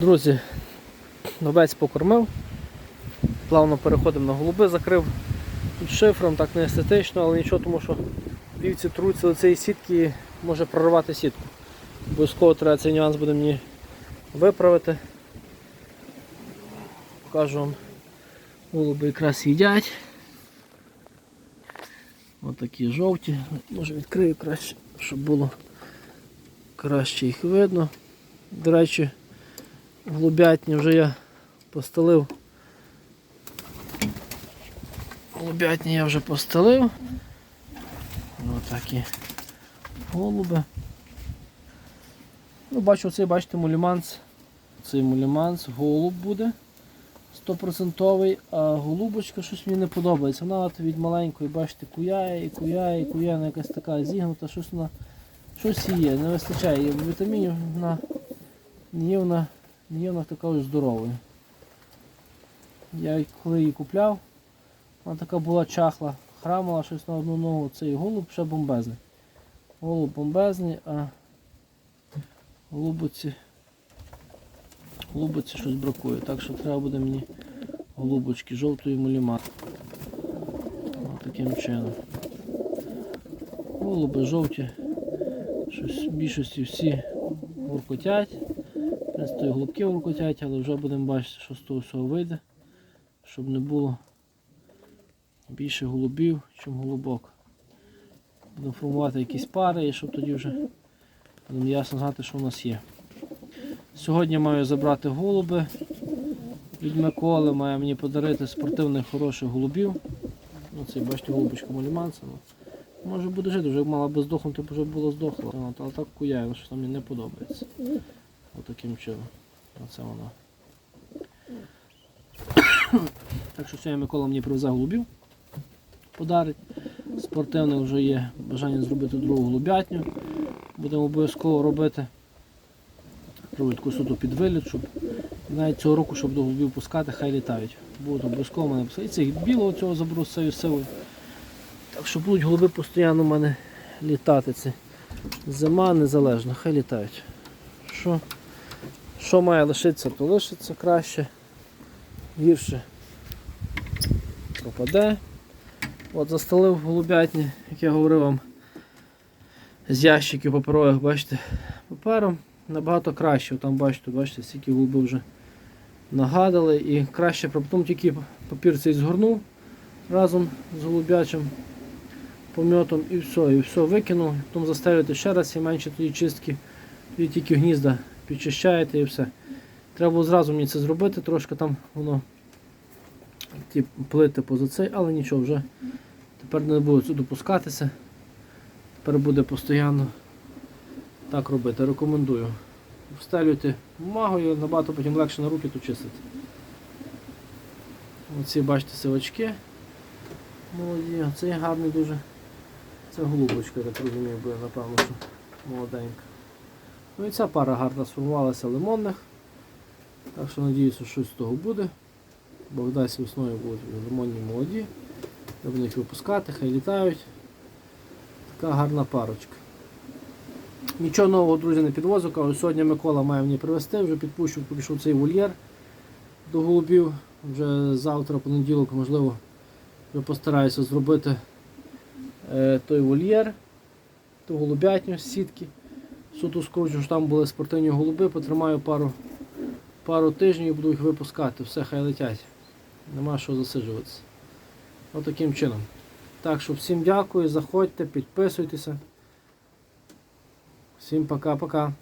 Друзі, новець покормив. Плавно переходимо на голуби, закрив під шифром, так не естетично, але нічого, тому що вівці труться до цієї сітки і може прорвати сітку. Обов'язково треба цей нюанс буде мені виправити. Покажу вам, голуби якраз їдять. Ось такі жовті. Може відкрию краще, щоб було краще їх видно. До речі, голубятні вже я постелив. Голубятні я вже постелив. Ось такі голуби. Ну, бачу, цей, бачите, муліманс. Цей муліманс, голуб буде. Стопроцентовий, а голубочка щось мені не подобається. Вона от від маленької, бачите, куяє і куяє, і куяє, вона якась така зігнута, щось вона щось є, не вистачає їй вітамінів, вона є вона, є вона така ось здоровою. Я коли її купляв, вона така була чахла, храмала щось на одну ногу, цей голуб ще бомбезний. Голуб бомбезний, а голубоці, голубоці щось бракує. Так що треба буде мені голубочки жовтої муліма. Таким чином. Голуби жовті. Щось в більшості всі гуркотять. В принципі, і голубки гуркотять, але вже будемо бачити, що з того всього вийде, щоб не було більше голубів, ніж голубок. Будемо формувати якісь пари і щоб тоді вже будемо ясно знати, що у нас є. Сьогодні маю забрати голуби від Миколи, має мені подарити спортивних хороших голубів. Оце, бачите, голубочка маліманця. Ну, може буде жити, вже мала би здохнути, вже було здохла. Ну, Але так куяє, що мені не подобається. Отаким чином. Оце вона. Так що сьогодні Микола мені привезе голубів. Подарить. Спортивне вже є бажання зробити другу голубятню. Будемо обов'язково робити. Робити таку суто під виліт, щоб навіть цього року, щоб до голубів пускати, хай літають. Будуть обов'язково в мене пускати. І цих білого цього заберу з цією силою. Так що будуть голуби постійно у мене літати. Це зима незалежно, хай літають. Що, що має лишитися, то лишиться краще. Гірше пропаде. От застелив голубятні, як я говорив вам, з ящиків паперових, бачите, папером набагато краще. Там бачите, бачите, стільки голуби вже нагадали і краще, потім тільки папір цей згорнув разом з голубячим помьотом і все, і все викинув, потім заставити ще раз і менше тоді чистки, тоді тільки гнізда підчищаєте і все. Треба було зразу мені це зробити, трошки там воно ті плити поза цей, але нічого вже. Тепер не сюди допускатися. Тепер буде постійно так робити. Рекомендую. Встелюйте бумагою, набагато потім легше на руки тут чистити. Оці бачите сивачки. Молоді, цей гарний дуже. Це голубочка, я так розумію, буде, напевно, що молоденька. Ну і ця пара гарна сформувалася лимонних. Так що надіюся, що щось з того буде. Бо вдасть весною будуть лимонні молоді. Треба їх випускати, хай літають. Така гарна парочка. Нічого нового, друзі, не підвозив. Кажу, сьогодні Микола має мені привезти, вже підпущу, пішов цей вольєр до голубів. Вже завтра, понеділок, можливо, вже постараюся зробити е, той вольєр, ту голубятню з сітки. Суто скручу, що там були спортивні голуби, потримаю пару, пару тижнів і буду їх випускати. Все, хай летять. Нема що засиджуватися. Отаким чином. Так що всім дякую, заходьте, підписуйтеся. Всім пока-пока.